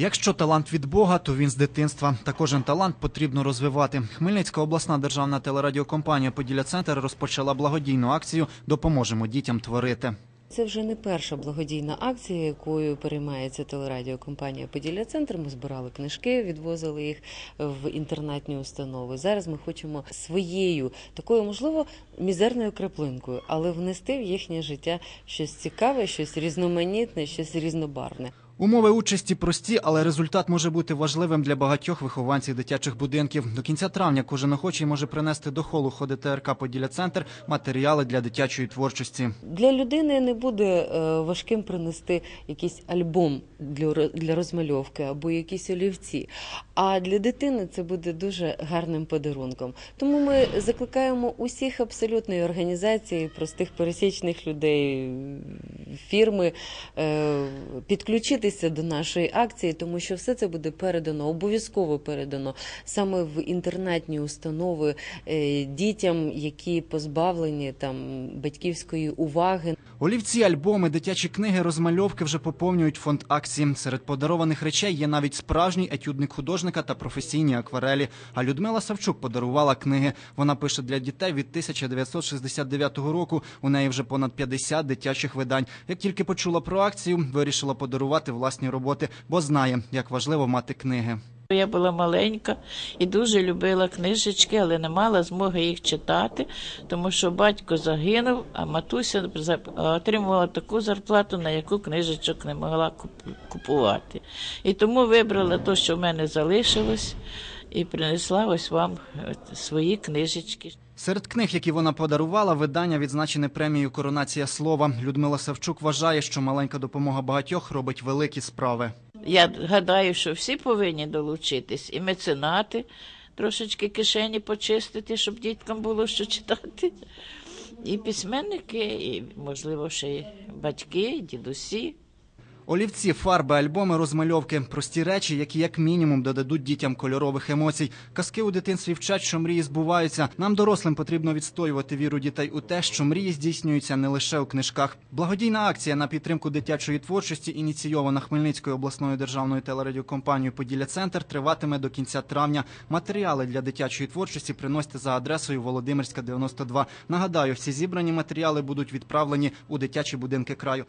Якщо талант від Бога, то він з дитинства. Та кожен талант потрібно розвивати. Хмельницька обласна державна телерадіокомпанія Поділля Центр розпочала благодійну акцію Допоможемо дітям творити. Це вже не перша благодійна акція, якою переймається телерадіокомпанія Поділля Центр. Ми збирали книжки, відвозили їх в інтернатні установи. Зараз ми хочемо своєю такою, можливо, мізерною краплинкою, але внести в їхнє життя щось цікаве, щось різноманітне, щось різнобарвне. Умови участі прості, але результат може бути важливим для багатьох вихованців дитячих будинків. До кінця травня кожен охочий може принести до холу ходи ТРК Поділля Центр матеріали для дитячої творчості. Для людини не буде е, важким принести якийсь альбом для, для розмальовки або якісь олівці. А для дитини це буде дуже гарним подарунком. Тому ми закликаємо усіх абсолютної організації, простих пересічних людей, фірми е, підключитися до нашої акції, тому що все це буде передано, обов'язково передано саме в інтернатні установи е, дітям, які позбавлені там батьківської уваги. Олівці, альбоми, дитячі книги, розмальовки вже поповнюють фонд акції. Серед подарованих речей є навіть справжній етюдник художника та професійні акварелі. А Людмила Савчук подарувала книги. Вона пише для дітей від 1969 року. У неї вже понад 50 дитячих видань. Як тільки почула про акцію, вирішила подарувати власні роботи, бо знає, як важливо мати книги. Я була маленька і дуже любила книжечки, але не мала змоги їх читати, тому що батько загинув, а матуся отримувала таку зарплату, на яку книжечок не могла купувати. І тому вибрала те, що в мене залишилось, і принесла ось вам е, свої книжечки. Серед книг, які вона подарувала, видання відзначене премією Коронація слова. Людмила Савчук вважає, що маленька допомога багатьох робить великі справи. Я гадаю, що всі повинні долучитись, і меценати трошечки кишені почистити, щоб діткам було що читати. І письменники, і, можливо, ще й батьки, і дідусі. Олівці, фарби, альбоми, розмальовки прості речі, які як мінімум додадуть дітям кольорових емоцій. Казки у дитинстві вчать, що мрії збуваються. Нам, дорослим, потрібно відстоювати віру дітей у те, що мрії здійснюються не лише у книжках. Благодійна акція на підтримку дитячої творчості, ініційована Хмельницькою обласною державною телерадіокомпанією Поділля Центр, триватиме до кінця травня. Матеріали для дитячої творчості приносьте за адресою Володимирська 92. Нагадаю, всі зібрані матеріали будуть відправлені у дитячі будинки краю.